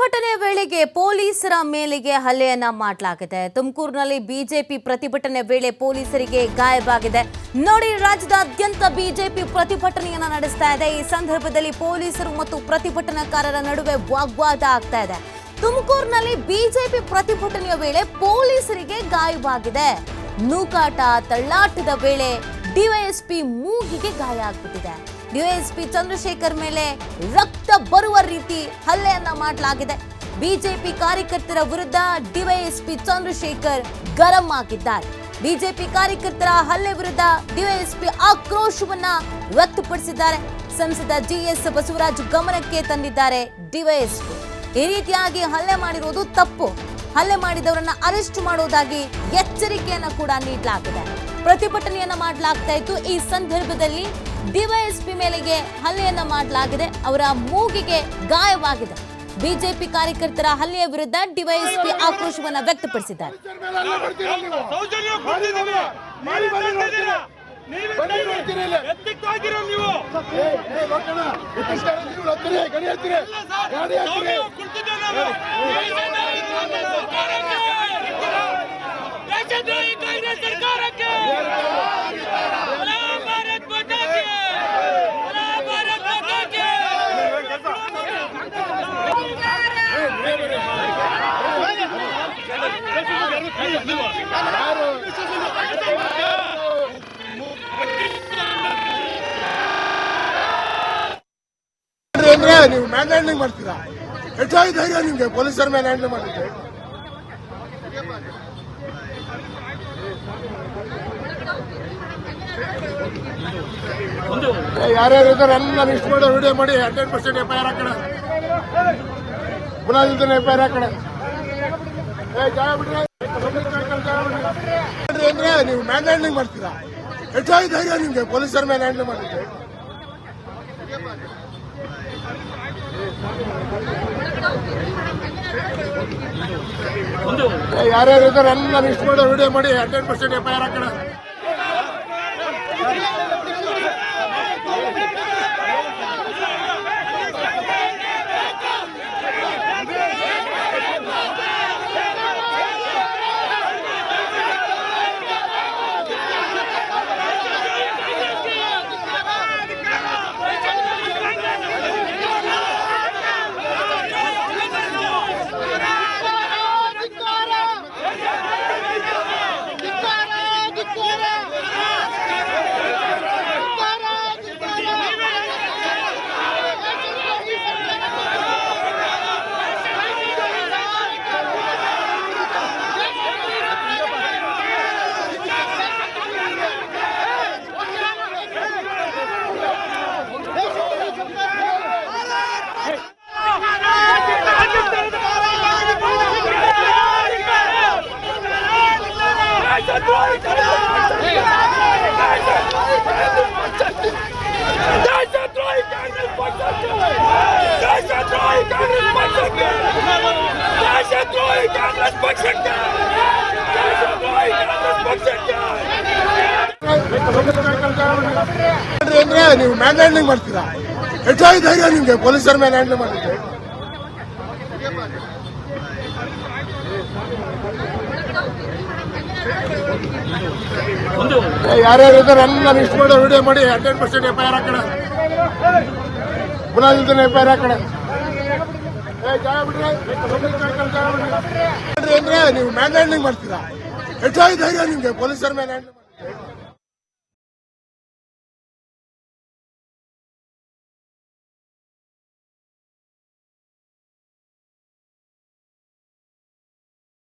ಪ್ರತಿಭಟನೆ ವೇಳೆಗೆ ಪೊಲೀಸರ ಮೇಲೆಗೆ ಹಲ್ಲೆಯನ್ನ ಮಾಡಲಾಗಿದೆ. ತುಮಕೂರಿನಲ್ಲಿ ಬಿಜೆಪಿ ಪ್ರತಿಭಟನೆ ವೇಳೆ ಪೊಲೀಸರಿಗೆ ಗಾಯವಾಗಿದೆ. ನೋಡಿ, ರಾಜ್ಯದಾದ್ಯಂತ ಬಿಜೆಪಿ ಪ್ರತಿಭಟನೆಯನ್ನ ನಡೆಸ್ತಾ ಇದೆ. ಈ ಸಂದರ್ಭದಲ್ಲಿ ಪೊಲೀಸರು ಮತ್ತು ಪ್ರತಿಭಟನಾಕಾರರ ನಡುವೆ ವಾಗ್ವಾದ ಆಗ್ತಾ ಇದೆ. ತುಮಕೂರಿನಲ್ಲಿ ಬಿಜೆಪಿ ಪ್ರತಿಭಟನೆಯ ವೇಳೆ ಪೊಲೀಸರಿಗೆ ಗಾಯವಾಗಿದೆ. ನೂಕಾಟ ತಳ್ಳಾಟದ ವೇಳೆ ಡಿವೈಎಸ್ಪಿ ಮೂಗಿಗೆ ಗಾಯ ಆಗ್ಬಿಟ್ಟಿದೆ. ಡಿವೈಎಸ್ಪಿ ಚಂದ್ರಶೇಖರ್ ಮೇಲೆ ರಕ್ತ ಬರುವ ರೀತಿ ಹಲ್ಲೆಯನ್ನ ಮಾಡಲಾಗಿದೆ. ಬಿಜೆಪಿ ಕಾರ್ಯಕರ್ತರ ವಿರುದ್ಧ ಡಿವೈಎಸ್ಪಿ ಚಂದ್ರಶೇಖರ್ ಗರಂ ಆಗಿದ್ದಾರೆ. ಬಿಜೆಪಿ ಕಾರ್ಯಕರ್ತರ ಹಲ್ಲೆ ವಿರುದ್ಧ ಡಿವೈಎಸ್ಪಿ ಆಕ್ರೋಶವನ್ನ ವ್ಯಕ್ತಪಡಿಸಿದ್ದಾರೆ. ಸಂಸದ ಜಿಎಸ್ ಬಸವರಾಜ್ ಗಮನಕ್ಕೆ ತಂದಿದ್ದಾರೆ ಡಿವೈಎಸ್ಪಿ ಈ ರೀತಿಯಾಗಿ ಹಲ್ಲೆ ಮಾಡಿರುವುದು ತಪ್ಪು. ಹಲ್ಲೆ ಮಾಡಿದವರನ್ನ ಅರೆಸ್ಟ್ ಮಾಡುವುದಾಗಿ ಎಚ್ಚರಿಕೆಯನ್ನ ಕೂಡ ನೀಡಲಾಗಿದೆ. ಪ್ರತಿಭಟನೆಯನ್ನ ಮಾಡಲಾಗ್ತಾ ಇತ್ತು. ಈ ಸಂದರ್ಭದಲ್ಲಿ ಡಿವೈಎಸ್ಪಿ ಮೇಲೆಗೆ ಹಲ್ಲೆಯನ್ನ ಮಾಡಲಾಗಿದೆ. ಅವರ ಮೂಗಿಗೆ ಗಾಯವಾಗಿದೆ. ಬಿಜೆಪಿ ಕಾರ್ಯಕರ್ತರ ಹಲ್ಲೆಯ ವಿರುದ್ಧ ಡಿವೈಎಸ್ಪಿ ಆಕ್ರೋಶವನ್ನ ವ್ಯಕ್ತಪಡಿಸಿದ್ದಾರೆ. ನೀವು. ಅಂದ್ರೆ ನೀವು ಮ್ಯಾನ್ ಹ್ಯಾಂಡ್ಲಿಂಗ್ ಮಾಡ್ತೀರಾ? ಹೆಚ್ಚಾಗಿ ಧೈರ್ಯ ನಿಮ್ಗೆ, ಪೊಲೀಸರ ಮೇಲೆ ಹ್ಯಾಂಡಲ್ ಮಾಡಿದ್ದೆ ಯಾರ್ಯಾರು ಇದ್ದಾರೆ, ಎಲ್ಲ ಲಿಸ್ಟ್ ಮಾಡೋ ವಿಡಿಯೋ ಮಾಡಿ, hundred percent F I R ಹಾಕೋಣ. ಪುನಃ ಎಫ್ ಐ ಆರ್ ಹಾಕೋಣ. ಅಂದ್ರೆ ನೀವು ಮ್ಯಾನ್ ಹ್ಯಾಂಡ್ಲಿಂಗ್ ಮಾಡ್ತೀರಾ? ಹೆಚ್ಚಾಗಿ ಧೈರ್ಯ ನಿಮ್ಗೆ, ಪೊಲೀಸರ ಮೇಲೆ ಹ್ಯಾಂಡಲ್ ಮಾಡಿದ್ದೆ ಯಾರ್ಯಾರು ಇದ್ದಾರೆ ಎಲ್ಲ ಲಿಸ್ಟ್ ಮಾಡೋ ವಿಡಿಯೋ ಮಾಡಿ hundred percent F I R ಹಾಕೋಣ ಅಂದ್ರೆ ನೀವು ಮ್ಯಾನ್ ಹ್ಯಾಂಡ್ಲಿಂಗ್ ಮಾಡ್ತೀರಾ? ಹೆಚ್ಚಾಗಿ ಧೈರ್ಯ ನಿಮ್ಗೆ ಪೊಲೀಸರ ಮೇಲೆ ಹ್ಯಾಂಡ್ಲಿಂಗ್ ಮಾಡಿದ್ರೆ ಯಾರ್ಯಾರು ಇದ್ದಾರೆ? ಎಲ್ಲ ಲಿಸ್ಟ್ ಮಾಡೋ ವಿಡಿಯೋ ಮಾಡಿ, hundred percent F I R ಹಾಕೋಣ. ಪುನಃ ಇಲ್ದೇನೆ ಎಫ್ ಐ ಆರ್ ಹಾಕೋಣ. ಅಂದ್ರೆ ನೀವು ಮ್ಯಾನ್ ಹ್ಯಾಂಡ್ಲಿಂಗ್ ಮಾಡ್ತೀರಾ? ಹೆಚ್ಚಾಗಿ ಧೈರ್ಯ ನಿಮ್ಗೆ ಪೊಲೀಸರ ಮೇಲೆ ಹ್ಯಾಂಡಲ್